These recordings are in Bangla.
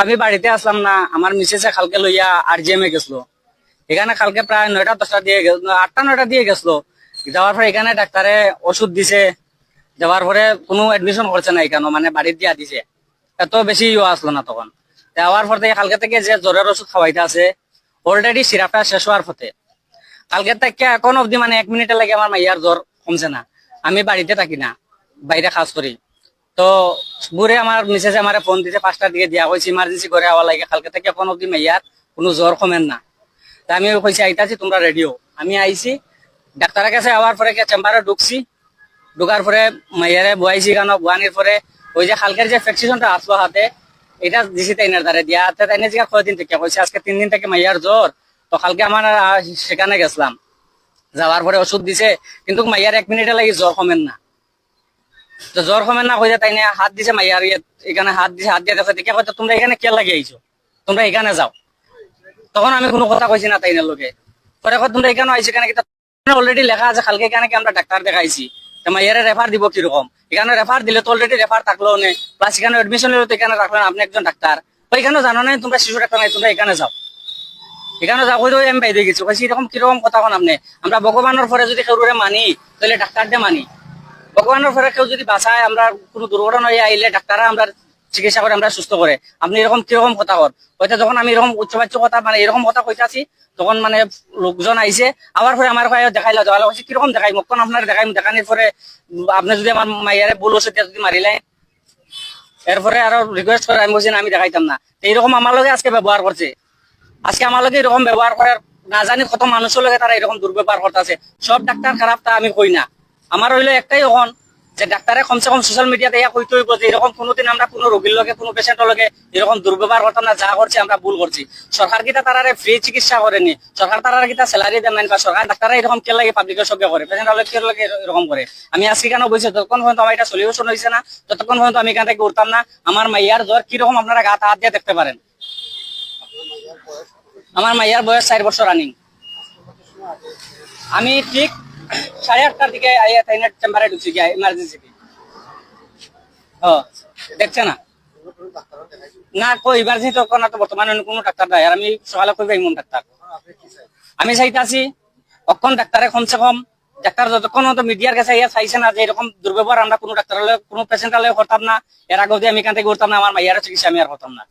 আমি বাড়িতে আসলাম না, আমার মিসেসে কালকে লইয়া আর জিএম এ গেছিল। এখানে কালকে প্রায় নয়টা, দশটা দিয়ে আটটা, নয়টা দিয়ে গেছিল। যাওয়ার পরে এখানে ডাক্তারে ওষুধ দিছে। যাওয়ার পরে কোনো এডমিশন করছে না এখানে মানে বাড়ির দিয়া দিছে। এত বেশি ইয়ে আসলো না তখন। দেওয়ার পর থেকে কালকে থেকে যে জ্বরের ওষুধ খাওয়াইতে আছে অলরেডি সিরাপটা শেষ হওয়ার পথে। কালকে থেকে এখন অবধি মানে এক মিনিটে লাগে আমার মাইয়ার জ্বর কমছে না। আমি বাড়িতে থাকি না, বাইরে কাজ করি। তো বুড়ে আমার মিসেস আমার ফোন দিতে পাঁচটার দিকে দিয়া হয়েছে ইমার্জেন্সি করে আওয়া লাগে, কালকে থেকে এখন অবধি মাইয়ার কোনো জ্বর কমেন না। তা আমি কইছি আইতাছি তোমরা রেডিও আমি আইছি ডাক্তারের কাছে আওয়ার পরে চেম্বারে ঢুকছি। ঢুকার পরে মাইয়ারে বয়াইছি কেন বুয়ানির পরে ওই যে কালকের যে ফ্যাকসিশনটা আসলো হাতে এটা দিছি তাইনের দ্বারে দিয়া। হাতে তাইনে জিগা কয়দিন থেকে কইছে আজকে তিন দিন থেকে মাইয়ার জ্বর তো কালকে আমার সেখানে গেছিলাম। যাওয়ার পরে ওষুধ দিছে, কিন্তু মাইয়ার এক মিনিটে লাগি জ্বর কমেন না। তো জ্বর কমেন না কইতে তাইনে হাত দিছে মাইয়ার ইয়ে এখানে হাত দিছে, হাত দিয়ে দেখো, দেখে কইতে তোমরা এখানে কে লাগে আইছো? তোমরা এখানে যাও। তখন আমি কোনো কথা কইছি না তাইনের লোকে। পরে তোমরা এখানে আইছো কেন? অলরেডি লেখা আছে, কালকে এখানে আমরা ডাক্তার দেখাইছি? মাইয়ারে রেফার দিব কীরকম? এখানে রেফার দিলে তো অলরেডি রেফার থাকল নে। প্লাস এখানে এডমিশন নিলে তো এখানে রাখলেন আপনি একজন ডাক্তার। তো এখানে জানো না তোমরা শিশু ডাক্তার নাই, তোমরা এখানে যাও। এখানে যাও, কই আমি বাইরে গেছি? এরকম কীরকম কথা কোন আপনি? আমরা ভগবানের পরে যদি কেউরে মানি, তাহলে ডাক্তার দিয়ে মানি। ভগবানের পরে কেউ যদি বাঁচায়, আমরা কোনো দুর্ঘটনা হয়ে আইলে ডাক্তাররা আমরা চিকিৎসা করে, আমরা সুস্থ করে। আপনি এরকম কীরকম কথা কর? হয়তো যখন আমি এরকম উচ্চবাচ্য কথা মানে এরকম কথা কইতে আছি, তখন মানে লোকজন আইছে আবার পরে আমার ভাই দেখাইলো দেখাইলো কইছে কীরকম দেখাই? মোক আপনার দেখাই দেখানির পরে আপনি যদি আমার মাইয়ারে ভুল দিয়া যদি মারিলে এরপরে আরও রিকোয়েস্ট করে আমি বলছি আমি দেখাইতাম না। এইরকম আমার লগে আজকে ব্যবহার করছে আজকে আমার লগে এরকম ব্যবহার করার না জানি কত মানুষের লগে তারা এরকম দুর্ব্যবহার করতেছে সব ডাক্তার খারাপ তা আমি কই না। আমার হইল একটাই এখন যে ডাক্তারে কমসে কম সোশ্যাল মিডিয়াতে ইয়া কইতে হইব যে এরকম কোনোদিন আমরা কোনো রোগীর লগে, কোনো পেশেন্টের লগে এরকম দুর্ব্যবহার করতাম না, যা করছে আমরা ভুল করছি। সরকার কিটা তারারে ফ্রি চিকিৎসা করেনি। সরকার তারা কিটা স্যালারি দেন বা সরকার ডাক্তারা এরকম কে লাগে পাবলিকের সঙ্গে করে পেশেন্টের লগে কে লাগে এরকম করে। আমি আজকে কেন বলছি ততক্ষণ পর্যন্ত আমার এটা সলিউশন হয়েছে না, ততক্ষণ পর্যন্ত আমি এখান থেকে উঠতাম না। আমার মাইয়ার জ্বর কীরকম আপনারা গাত হাত দিয়ে দেখতে পারেন। আমার মাইয়ার বয়স চার বছর রানিং আমি ঠিক সাড়ে আটটার দিকে আইয়া তাইনের চেম্বারে ঢুকছি, গিয়া ইমার্জেন্সি দেখছে না? না, কই ইমার্জেন্সি তো না তো বর্তমানে কোনো ডাক্তার নাই, আর আমি সকালে কইবা ইমন ডাক্তার। আমি চাইতাছি অক্ষণ ডাক্তারে কমসে কম, ডাক্তার যতক্ষণ তো মিডিয়ার কাছে ইয়া চাইছে না যে এরকম দুর্ব্যবহার আমরা কোনো ডাক্তার হলে কোনো পেশেন্ট হলে করতাম না এর আগে অবধি আমি থেকে করতাম না আমার মাইয়ার চিকিৎসা আমি আর করতাম না।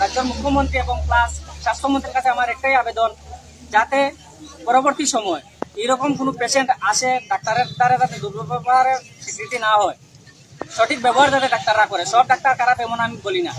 রাজ্যের মুখ্যমন্ত্রী এবং প্লাস স্বাস্থ্যমন্ত্রীর কাছে আমার একটাই আবেদন, যাতে পরবর্তী সময় এরকম কোনো পেশেন্ট আসে, ডাক্তারের দ্বারা যাতে দুর্ব্যবহারের স্বীকৃতি না হয়, সঠিক ব্যবহার যাতে ডাক্তাররা করে, সব ডাক্তার খারাপ এমন আমি বলি না।